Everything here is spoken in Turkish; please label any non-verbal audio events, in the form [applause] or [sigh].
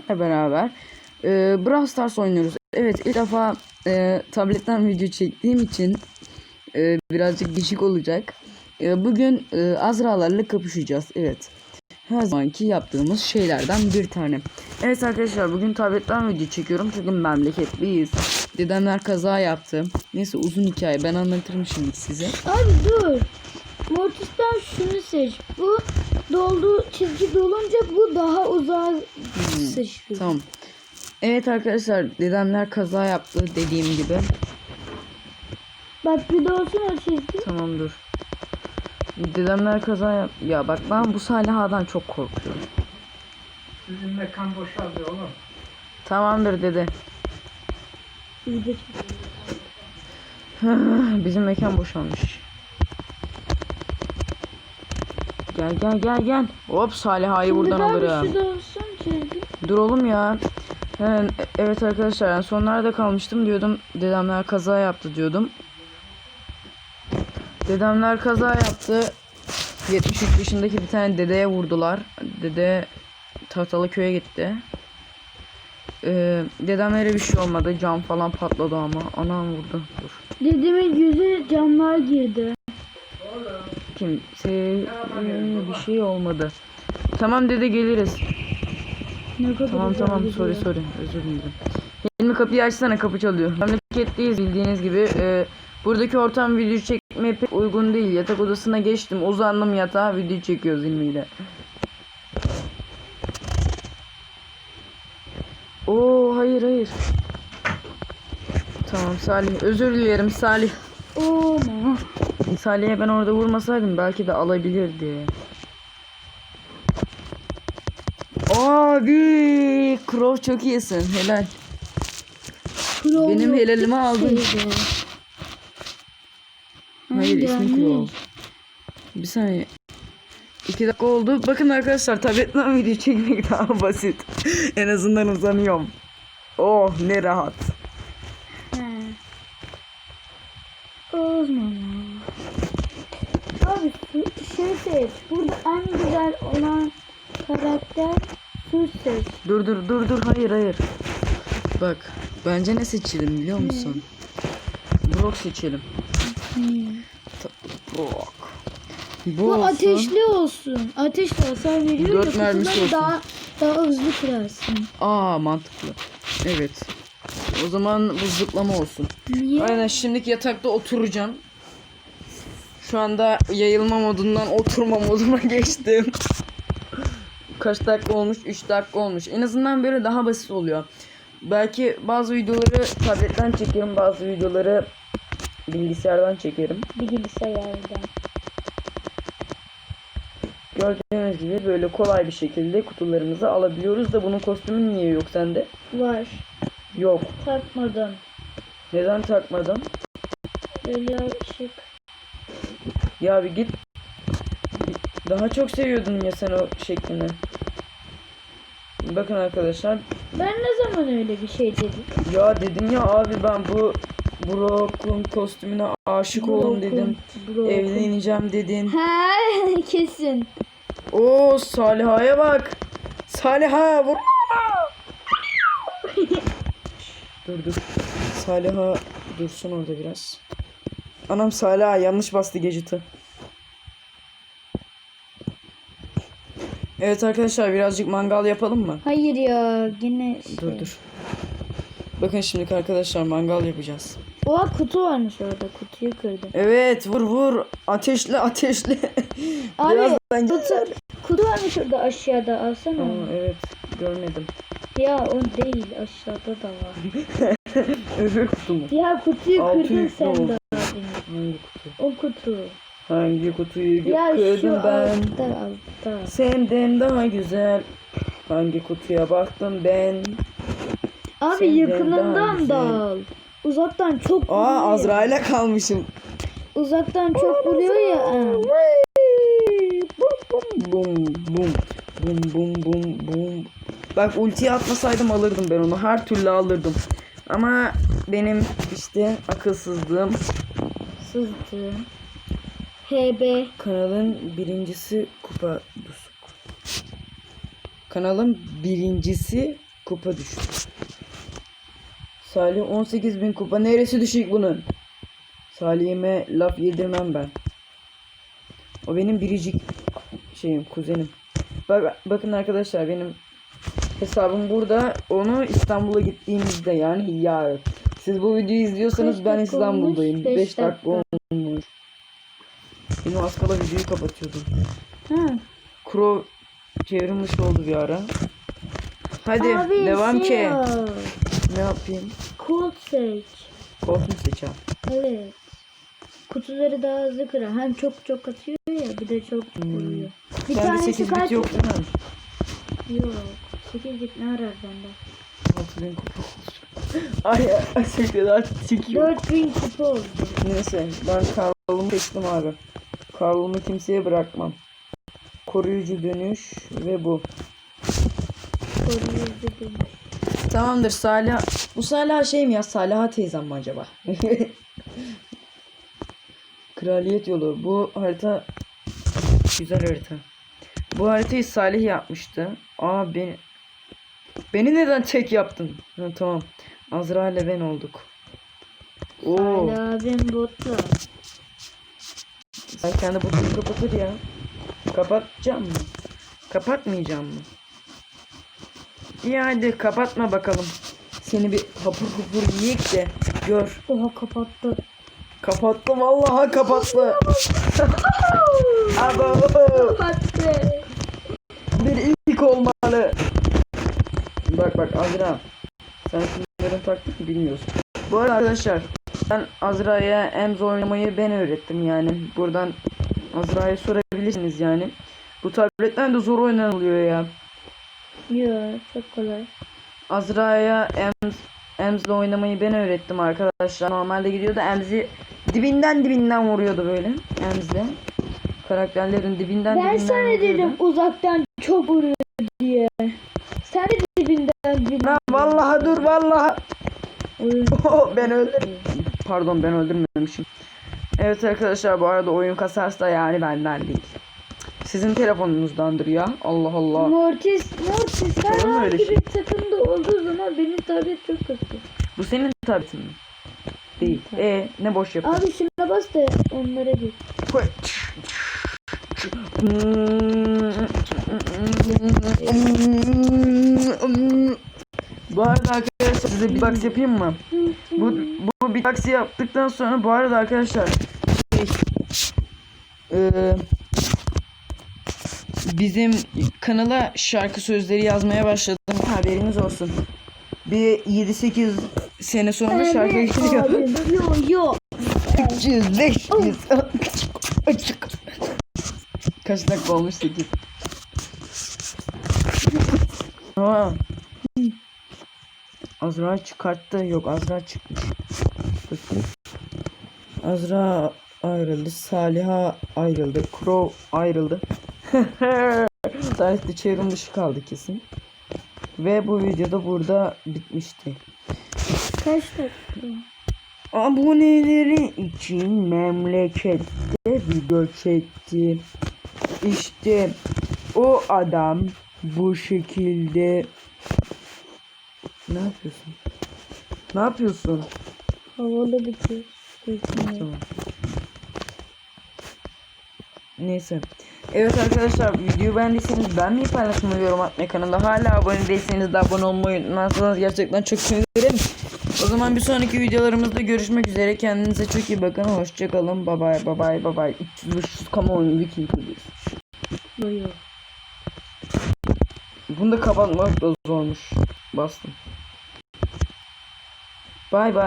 sizlerle beraber e, Brawl Stars oynuyoruz. Evet ilk defa e, tabletten video çektiğim için e, birazcık değişik olacak. E, bugün e, Azra'larla kapışacağız. Evet. Her zamanki yaptığımız şeylerden bir tane. Evet arkadaşlar bugün tabletten video çekiyorum çünkü memleketliyiz. Dedemler kaza yaptı. Neyse uzun hikaye ben anlatırım şimdi size. Abi dur. Mortis'ten şunu seç. Bu doldu çizgi dolunca bu daha uzağa sıçrıyor. Tamam. Evet arkadaşlar dedemler kaza yaptı dediğim gibi. Bak bir de olsun o çizgi. Tamam dur. Dedemler kaza yap. Ya bak ben bu Saliha'dan çok korkuyorum. Bizim mekan boşaldı oğlum. Tamamdır dede. [laughs] Bizim mekan boşalmış. Gel gel gel gel. Hop Saliha'yı buradan Şimdi alırım. Dur oğlum ya. Evet arkadaşlar en son nerede kalmıştım diyordum. Dedemler kaza yaptı diyordum. Dedemler kaza yaptı. 73 yaşındaki bir tane dedeye vurdular. Dede tahtalı köye gitti. Ee, dedemlere bir şey olmadı. Cam falan patladı ama. Anam vurdu. Dur. Dedemin yüzü camlar girdi. Kimse bir şey olmadı. Tamam dede geliriz. Ne kadar Tamam tamam gidiyor. sorry sorry özür dilerim. Hilmi kapıyı açsana kapı çalıyor. Memleketteyiz bildiğiniz gibi. Ee, buradaki ortam video çekmeye pek uygun değil. Yatak odasına geçtim uzandım yatağa video çekiyoruz Hilmi ile. Oo hayır hayır. Tamam Salih özür dilerim Salih. Oo. Salih'e ben orada vurmasaydım belki de alabilirdi. Abi Crow çok iyisin helal. Kuro Benim yok, helalimi aldın. şeydi. Hayır ismi. Crow. Bir saniye. İki dakika oldu. Bakın arkadaşlar tabletten video çekmek [laughs] daha basit. en azından uzanıyorum. Oh ne rahat. He. Osman. Abi şey seç. Burada en güzel olan karakter su seç. Dur dur dur dur hayır hayır. Bak bence ne seçelim biliyor musun? Brock seçelim. Brock. Bu, Bu olsun. ateşli olsun. Ateşli hasar veriyor Dört ya kutuları daha daha hızlı kırarsın. Aa mantıklı. Evet. O zaman bu zıplama olsun. Niye? Aynen şimdiki yatakta oturacağım. Şu anda yayılma modundan oturma moduna [laughs] geçtim. Kaç dakika olmuş? 3 dakika olmuş. En azından böyle daha basit oluyor. Belki bazı videoları tabletten çekerim, bazı videoları bilgisayardan çekerim. Bilgisayardan. Gördüğünüz gibi böyle kolay bir şekilde kutularımızı alabiliyoruz da bunun kostümü niye yok sende? Var. Yok. Takmadım. Neden takmadın? Böyle şık. Ya bir git. Daha çok seviyordun ya sen o şeklini. Bakın arkadaşlar. Ben ne zaman öyle bir şey dedim? Ya dedin ya abi ben bu Brock'un kostümüne aşık oldum dedim. Broken. Evleneceğim dedin. He [laughs] kesin. Oo Saliha'ya bak. Saliha vur. dur dur. Saliha dursun orada biraz. Anam Saliha yanlış bastı geciti. Evet arkadaşlar birazcık mangal yapalım mı? Hayır ya yine şey. Dur dur. Bakın şimdi arkadaşlar mangal yapacağız. Oha kutu varmış orada kutuyu kırdım. Evet vur vur. Ateşle ateşle. [laughs] Abi Birazdan kutu, kutu varmış orada aşağıda alsana. Aa, evet görmedim. Ya o değil aşağıda da var. [laughs] Öbür kutu mu? ya kutuyu kırdın sen de. Kutu? O kutu. Hangi kutuyu Ya kırdım ben? altta altta. Senden daha güzel. Hangi kutuya baktım ben? Abi Senden yakınından güzel. da al. Uzaktan çok vuruyor. Aa. Azrail'e kalmışım. Uzaktan çok vuruyor ya. ha. Bum bum bum bum bum bum. Bak ultiyi atmasaydım alırdım ben onu. Her türlü alırdım. Ama benim işte akılsızlığım Sızdı. HB. kanalın birincisi kupa Kanalın birincisi kupa düştü. Salih 18.000 kupa. Neresi düşük bunun? Salih'ime laf yedirmem ben. O benim biricik şeyim, kuzenim. Bak, bakın arkadaşlar benim hesabım burada. Onu İstanbul'a gittiğimizde yani yarın. Siz bu videoyu izliyorsanız ben İstanbul'dayım. olmuş? 5 Beş dakika. Benim az kala videoyu kapatıyordum. Ha. Crow çevrilmiş oldu bir ara. Hadi Abi, devam şey ki. yap. Ne yapayım? Colt seç. Kolt mu seçeceğim? Evet. Kutuları daha hızlı kırar. Hem çok çok atıyor ya bir de çok vuruyor. Bir Bende tanesi 8 kaç? yok değil mi? Yok. 8 bit ne arar bende? 6000 kupa. Ay ay sekreter çekiyor. 4000 kupa oldu. Neyse ben Karl'ımı seçtim abi. Karl'ımı kimseye bırakmam. Koruyucu dönüş ve bu. Koruyucu demiş. Tamamdır Salih. Bu Salih şey mi ya? Saliha teyzem mi acaba? [laughs] Kraliyet yolu. Bu harita güzel harita. Bu haritayı Salih yapmıştı. Aa beni Beni neden tek yaptın? Ha, tamam. Azra ile ben olduk. Oo. Hala abim botla. Sen kendi botunu kapatır ya. Kapatacağım mı? Kapatmayacağım mı? İyi hadi kapatma bakalım. Seni bir hapur hapur yiyek de gör. Oha kapattı. Kapattı vallahi kapattı. [laughs] Abo. Kapattı. Bir ilk olmalı. Bak bak Azra. Sen şunların taktik bilmiyorsun. Bu arada arkadaşlar ben Azra'ya Ems oynamayı ben öğrettim yani. Buradan Azra'ya sorabilirsiniz yani. Bu tabletten de zor oynanılıyor ya. Yok çok kolay. Azra'ya Ems Ems'le oynamayı ben öğrettim arkadaşlar. Normalde gidiyordu Ems'i dibinden dibinden vuruyordu böyle. Ems'le. Karakterlerin dibinden Ben dibinden sana vuruyordu. dedim uzaktan çok vuruyor diye. Sen de dibinden dibinden. Lan vallahi dur vallahi. [laughs] Ben öldüm. Pardon ben öldürmemişim. Evet arkadaşlar bu arada oyun kasarsa yani benden değil. Sizin telefonunuzdandır ya. Allah Allah. Mortis, Mortis Olur mu öyle herhangi şey? bir takımda olduğu zaman benim tablet çok kötü. Bu senin tabletin mi? Değil. E ne boş yapıyorsun? Abi şuna bas da onlara git. Bu arada arkadaşlar size bir box yapayım mı? Bu bu bir box yaptıktan sonra bu arada arkadaşlar şey, eee, bizim kanala şarkı sözleri yazmaya başladım. Haberiniz olsun. Bir 7-8 sene sonra şarkı geliyor. Yo yo. 300, 500. Açık. Kaç dakika olmuş 8. Aa. Azra çıkarttı. Yok Azra çıkmış. Bakayım. Azra ayrıldı. Saliha ayrıldı. Crow ayrıldı. [laughs] Salih de çevrim dışı kaldı kesin. Ve bu videoda burada bitmişti. Kaç dakika? Aboneleri için memlekette video çekti. İşte o adam bu şekilde ne yapıyorsun? Ne yapıyorsun? Havalı bir şey. Tamam. Neyse. Evet arkadaşlar videoyu beğendiyseniz beğenmeyi paylaşmayı yorum atmayı kanala hala abone değilseniz de abone olmayı unutmazsanız gerçekten çok sevinirim. O zaman bir sonraki videolarımızda görüşmek üzere. Kendinize çok iyi bakın. Hoşçakalın. Bye bye bye bye bye bye. 300 500 kamuoyu viking. Bunu da kapatmak da zormuş. Bastım. Bye bye.